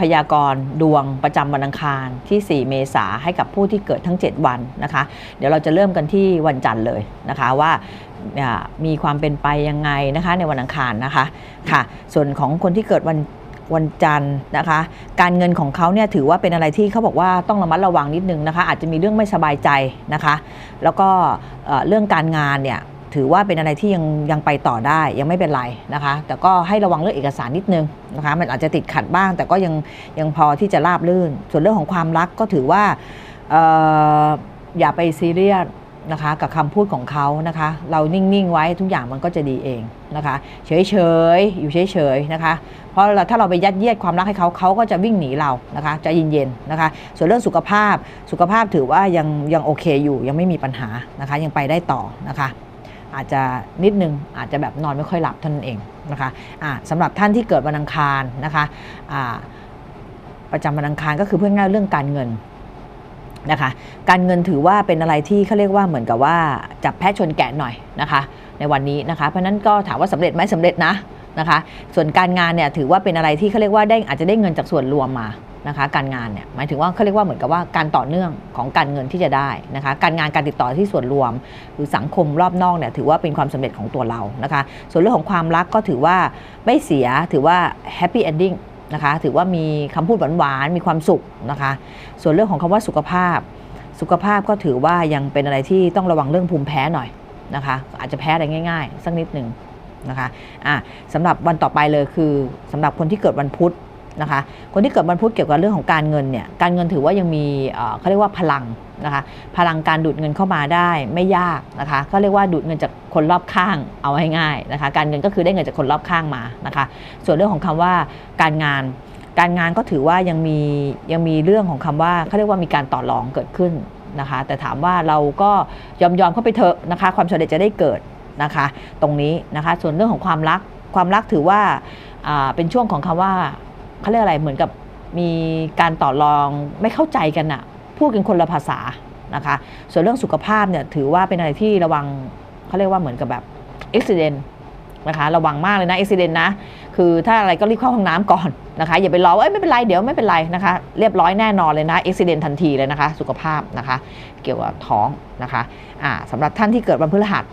พยากรณ์ดวงประจำวันอังคารที่ 4 เมษาให้กับผู้ที่เกิดทั้ง 7 วันนะคะ เดี๋ยวเราจะเริ่มกันที่วันจันทร์เลยนะคะว่ามีความเป็นไปยังไงนะคะในวันอังคารนะคะค่ะ ส่วนของคนที่เกิดวันวันจันทร์นะคะ การเงินของเขาเนี่ยถือว่าเป็นอะไรที่เขาบอกว่าต้องระมัดระวังนิดนึงนะคะ อาจจะมีเรื่องไม่สบายใจนะคะ แล้วก็เรื่องการงานเนี่ย ถือว่าเป็นอะไรที่ยังยังไปต่อได้ยังไม่เป็นไรนะคะ แต่ก็ให้ระวังเรื่องเอกสารนิดนึงนะคะมันอาจจะติดขัดบ้าง แต่ก็ยังยังพอที่จะราบรื่น ส่วนเรื่องของความรักก็ถือว่าอออย่าไปซีเรียสนะคะกับคำพูดของเขานะคะ เรานิ่ง ๆ ไว้ทุกอย่างมันก็จะดีเองนะคะ เฉย ๆ อยู่เฉย ๆ นะคะ เพราะเราถ้าเราไปยัดเยียดความรักให้เขาเขาก็จะวิ่งหนีเรานะคะใจเย็น ๆ นะคะ ส่วนเรื่องสุขภาพสุขภาพถือว่ายังยังโอเคอยู่ยังไม่มีปัญหานะคะ ยังไปได้ต่อนะคะ อาจจะนิดนึงอาจจะแบบนอนไม่ค่อยหลับเท่านั้นเองนะคะอ่าสำหรับท่านที่เกิดวันอังคารนะคะอ่าประจำวันอังคารก็คือเพื่อง่ายเรื่องการเงินนะคะการเงินถือว่าเป็นอะไรที่เขาเรียกว่าเหมือนกับว่าจับแพะชนแกะหน่อยนะคะในวันนี้นะคะเพราะนั้นก็ถามว่าสำเร็จไหมสำเร็จนะนะคะส่วนการงานเนี่ยถือว่าเป็นอะไรที่เขาเรียกว่าได้อาจจะได้เงินจากส่วนรวมมา นะคะการงานเนี่ยหมายถึงว่าเขาเรียกว่าเหมือนกับว่าการต่อเนื่องของการเงินที่จะได้นะคะการงานการติดต่อที่ส่วนรวม หรือสังคมรอบนอกเนี่ยถือว่าเป็นความสำเร็จของตัวเรานะคะส่วนเรื่องของความรักก็ถือว่าไม่เสียถือว่าแฮปปี้เอนดิ้งนะคะถือว่ามีคำพูดหวานๆมีความสุขนะคะส่วนเรื่องของคำว่าสุขภาพ สุขภาพก็ถือว่ายังเป็นอะไรที่ต้องระวังเรื่องภูมิแพ้หน่อยนะคะอาจจะแพ้อะไรง่าย ๆ สักนิดหนึ่งนะคะอะสำหรับวันต่อไปเลยคือสำหรับคนที่เกิดวันพุธ นะคะคนที่เกิดวันพุธเกี่ยวกับเรื่องของการเงินเนี่ยการเงินถือว่ายังมีเขาเรียกว่าพลังนะคะพลังการดูดเงินเข้ามาได้ไม่ยากนะคะก็เรียกว่าดูดเงินจากคนรอบข้างเอาให้ง่ายนะคะการเงินก็คือได้เงินจากคนรอบข้างมานะคะส่วนเรื่องของคำว่าการงานการงานก็ถือว่ายังมียังมีเรื่องของคำว่าเขาเรียกว่ามีการต่อรองเกิดขึ้นนะคะแต่ถามว่าเราก็ยอมยอมเข้าไปเถอะนะคะความสำเร็จจะได้เกิดนะคะตรงนี้นะคะส่วนเรื่องของความรักความรักถือว่าอ่าเป็นช่วงของคำว่า เขาเรียกอะไรเหมือนกับมีการต่อรองไม่เข้าใจกันอะพูดกันคนละภาษานะคะ ส่วนเรื่องสุขภาพเนี่ยถือว่าเป็นอะไรที่ระวังเขาเรียกว่าเหมือนกับแบบอุบิเหตุนะคะระวังมากเลยนะอุบิเหตุนะคือถ้าอะไรก็รีบเข้าห้องน้ำก่อนนะคะ อย่าไปรอว่าเอ้ยไม่เป็นไรเดี๋ยวไม่เป็นไรนะคะ เรียบร้อยแน่นอนเลยนะอุบิเหตุทันทีเลยนะคะ สุขภาพนะคะ เกี่ยวกับท้องนะคะอ่าสำหรับท่านที่เกิดวันพฤหัส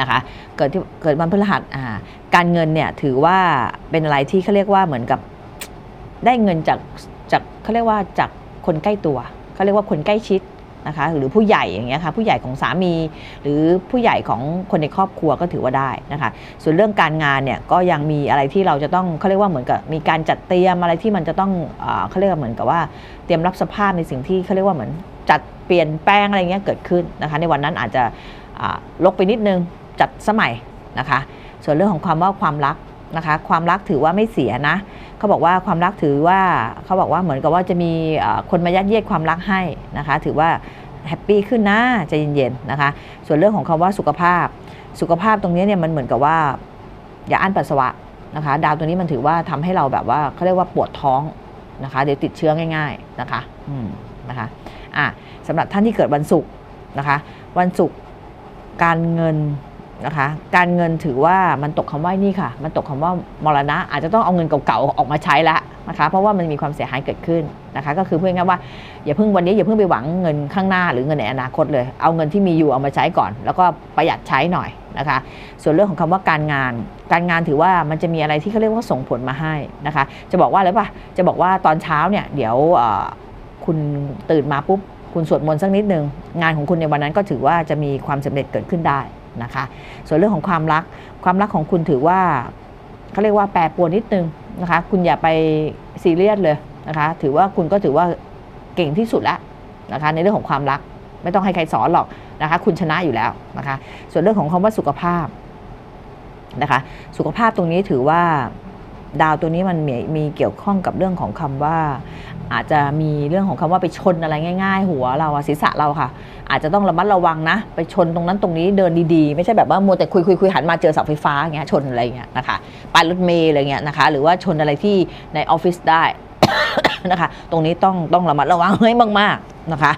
นะคะเกิดที่เกิดวันพฤหัสอ่าการเงินเนี่ยถือว่าเป็นอะไรที่เขาเรียกว่าเหมือนกับได้เงินจากจากเขาเรียกว่าจากคนใกล้ตัวเขาเรียกว่าคนใกล้ชิดนะคะหรือผู้ใหญ่อย่างเงี้ยค่ะผู้ใหญ่ของสามี หรือผู้ใหญ่ของคนในครอบครัวก็ถือว่าได้นะคะส่วนเรื่องการงานเนี่ยก็ยังมีอะไรที่เราจะต้องเขาเรียกว่าเหมือนกับมีการจัดเตรียมอะไรที่มันจะต้องอเขาเรียกเหมือนกับว่าเตรียมรับสภาพในสิ่งที่เขาเรียกว่าเหมือนจัดเปลี่ยนแปลงอะไรเงี้ยเกิดขึ้นนะคะในวันนั้นอาจจะลกไปนิดนึง จัดสมัยนะคะ ส่วนเรื่องของความว่าความรักนะคะ ความรักถือว่าไม่เสียนะเขาบอกว่าความรักถือว่าเขาบอกว่าเหมือนกับว่าจะมีคนมายัดเยียดความรักให้นะคะ ถือว่าแฮปปี้ขึ้นนะใจเย็นๆนะคะ ส่วนเรื่องของคำว่าสุขภาพ สุขภาพตรงนี้เนี่ยมันเหมือนกับว่า อย่าอั้นปัสสาวะนะคะ ดาวตัวนี้มันถือว่าทำให้เราแบบว่าเขาเรียกว่าปวดท้องนะคะ เดี๋ยวติดเชื้อง่าย ๆนะคะ อืมนะคะอะสำหรับท่านที่เกิดวันศุกร์นะคะ วันศุกร์การเงิน นะคะการเงินถือว่ามันตกคำว่านี่ค่ะ มันตกคำว่ามรณะ อาจจะต้องเอาเงินเก่าๆออกมาใช้ล้วนะคะ เพราะว่ามันมีความเสียหายเกิดขึ้นนะคะ ก็คือเพื่อง่ายว่าอย่าเพิ่งวันนี้อย่าเพิ่งไปหวังเงินข้างหน้าหรือเงินในอนาคตเลย เอาเงินที่มีอยู่เอามาใช้ก่อน แล้วก็ประหยัดใช้หน่อยนะคะ ส่วนเรื่องของคำว่าการงาน การงานถือว่ามันจะมีอะไรที่เขาเรียกว่าส่งผลมาให้นะคะ จะบอกว่าอะไรปะจะบอกว่าตอนเช้าเนี่ยเดี๋ยวคุณตื่นมาปุ๊บคุณสวดมนต์สักนิดนึงงานของคุณในวันนั้นก็ถือว่าจะมีความสำเร็จเกิดขึ้นได้ นะคะ ส่วนเรื่องของความรัก ความรักของคุณถือว่าเขาเรียกว่าแปรปรวนนิดนึงนะคะ คุณอย่าไปซีเรียสเลยนะคะ ถือว่าคุณก็ถือว่าเก่งที่สุดแล้วนะคะ ในเรื่องของความรักไม่ต้องให้ใครสอนหรอกนะคะ คุณชนะอยู่แล้วนะคะ ส่วนเรื่องของคำว่าสุขภาพนะคะ สุขภาพตรงนี้ถือว่าดาวตัวนี้มันมีมีเกี่ยวข้องกับเรื่องของคำว่า อาจจะมีเรื่องของคำว่าไปชนอะไรง่าย ๆ หัวเราศีรษะเราค่ะ อาจจะต้องระมัดระวังนะ ไปชนตรงนั้นตรงนี้เดินดีๆ ไม่ใช่แบบว่ามัวแต่คุยคุยคุยหันมาเจอเสาไฟฟ้าอย่างเงี้ยชนอะไรเงี้ยนะคะป้ายรถเมล์อะไรเงี้ยนะคะหรือว่าชนอะไรที่ในออฟฟิศได้นะคะ ตรงนี้ต้องต้องระมัดระวังให้มาก ๆนะคะ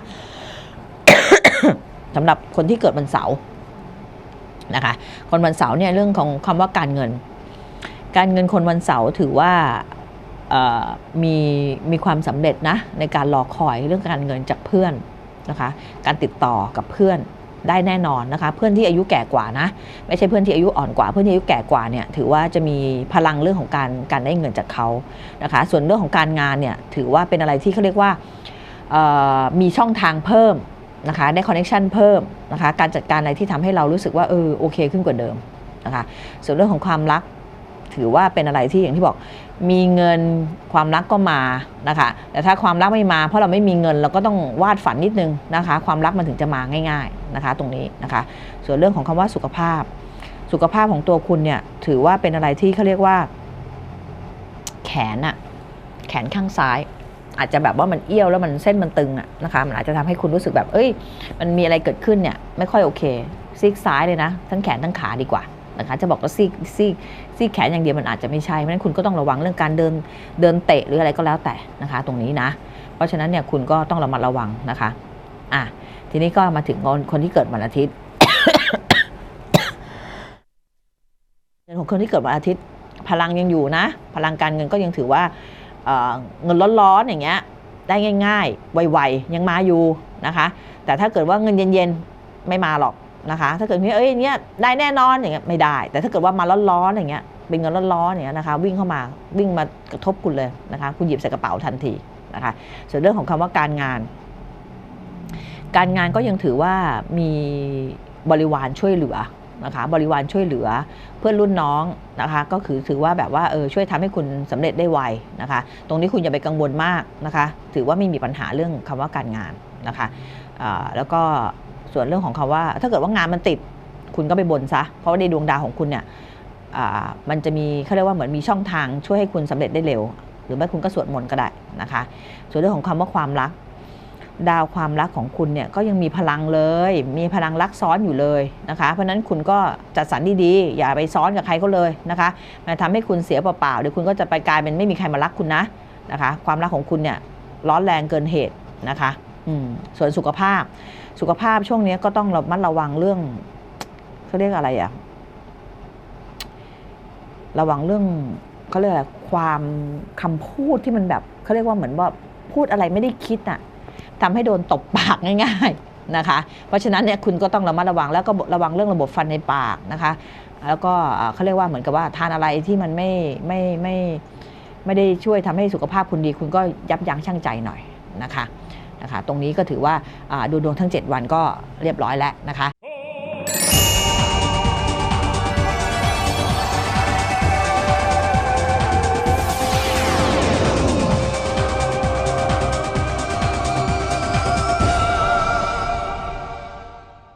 สำหรับคนที่เกิดวันเสาร์นะคะ คนวันเสาร์เนี่ยเรื่องของคำว่าการเงิน การเงินคนวันเสาร์ถือว่า มีมีความสำเร็จนะในการรอคอยเรื่องการเงินจากเพื่อนนะคะ การติดต่อกับเพื่อนได้แน่นอนนะคะ เพื่อนที่อายุแก่กว่านะ ไม่ใช่เพื่อนที่อายุอ่อนกว่า เพื่อนที่อายุแก่กว่าเนี่ยถือว่าจะมีพลังเรื่องของการการได้เงินจากเขานะคะ ส่วนเรื่องของการงานเนี่ยถือว่าเป็นอะไรที่เขาเรียกว่ามีช่องทางเพิ่มนะคะได้คอนเน t ชันเพิ่มนะคะการจัดการอะไรที่ทำให้เรารู้สึกว่าเออโอเคขึ้นกว่าเดิมนะคะส่วนเรื่องของความรัก ถือว่าเป็นอะไรที่อย่างที่บอก มีเงินความรักก็มานะคะแต่ถ้าความรักไม่มา เพราะเราไม่มีเงินเราก็ต้องวาดฝันนิดนึงนะคะ ความรักมันถึงจะมาง่าย ๆนะคะ ตรงนี้นะคะ ส่วนเรื่องของคำว่าสุขภาพ สุขภาพของตัวคุณเนี่ยถือว่าเป็นอะไรที่เขาเรียกว่า แขนอะแขนข้างซ้ายอาจจะแบบว่ามันเอี้ยวแล้วมันเส้นมันตึงอะนะคะมันอาจจะทำให้คุณรู้สึกแบบ เอ้ย มันมีอะไรเกิดขึ้นเนี่ย ไม่ค่อยโอเคซีกซ้ายเลยนะ ทั้งแขนทั้งขาดีกว่า นะคะจะบอกว่าซีกซีกซีกแขนอย่างเดียวมันอาจจะไม่ใช่เพราะฉะนั้นคุณก็ต้องระวังเรื่องการเดินเดินเตะหรืออะไรก็แล้วแต่นะคะ ตรงนี้นะ เพราะฉะนั้นเนี่ยคุณก็ต้องระมัดระวังนะคะอะทีนี้ก็มาถึงคนคนที่เกิดวันอาทิตย์เงินของคนที่เกิดวันอาทิตย์พลังยังอยู่นะ พลังการเงินก็ยังถือว่าเเงินร้อนๆอย่างเงี้ยได้ง่าย ๆ ไวๆยังมาอยู่นะคะ แต่ถ้าเกิดว่าเงินเย็นๆ ไม่มาหรอก นะคะ ถ้าเกิดว่เอ้ยเนี้ยได้แน่นอนอย่างเงี้ยไม่ได้ แต่ถ้าเกิดว่ามาร้อนๆอย่างเงี้ยเป็นเงินร้อนๆอย่างเงี้ยนะคะวิ่งเข้ามาวิ่งมากระทบคุณเลยนะคะ คุณหยิบใส่กระเป๋าทันทีนะคะส่วนเรื่องของคำว่าการงาน การงานก็ยังถือว่ามีบริวารช่วยเหลือนะคะบริวารช่วยเหลือเพื่อนรุ่นน้องนะคะก็คือถือว่าแบบว่าเออช่วยทำให้คุณสำเร็จได้ไวนะคะ ตรงนี้คุณอย่าไปกังวลมากนะคะ ถือว่าไม่มีปัญหาเรื่องคำว่าการงานนะคะแล้วก็ ส่วนเรื่องของคำว่า ถ้าเกิดว่างานมันติดคุณก็ไปบนซะ เพราะว่าในดวงดาวของคุณเนี่ยมันจะมีเขาเรียกว่าเหมือนมีช่องทางช่วยให้คุณสำเร็จได้เร็ว หรือไม่คุณก็สวดมนต์ก็ได้นะคะ ส่วนเรื่องของคำว่าความรัก ดาวความรักของคุณเนี่ยก็ยังมีพลังเลย มีพลังรักซ้อนอยู่เลยนะคะ เพราะฉะนั้นคุณก็จัดสรรดีๆ อย่าไปซ้อนกับใครก็เลยนะคะ มันทำให้คุณเสียเปล่าๆเดี๋ยวคุณก็จะไปกลายเป็นไม่มีใครมารักคุณนะนะคะ ความรักของคุณเนี่ยร้อนแรงเกินเหตุนะคะ ส่วนสุขภาพ สุขภาพช่วงนี้ก็ต้องระมัดระวังเรื่องเขาเรียกอะไรอะระวังเรื่องเขาเรียกอะไรความคำพูดที่มันแบบเขาเรียกว่าเหมือนว่าพูดอะไรไม่ได้คิดอะทำให้โดนตบปากง่าย ๆนะคะ เพราะฉะนั้นเนี่ยคุณก็ต้องระมัดระวังแล้วก็ระวังเรื่องระบบฟันในปากนะคะ แล้วก็เอ่อเขาเรียกว่าเหมือนกับว่าทานอะไรที่มันไม่ไม่ไม่ไม่ได้ช่วยทำให้สุขภาพคุณดี คุณก็ยับยั้งชั่งใจหน่อยนะคะ นะคะ ตรงนี้ก็ถือว่าอ่าดูดวงทั้ง 7 วันก็เรียบร้อยแล้วนะคะ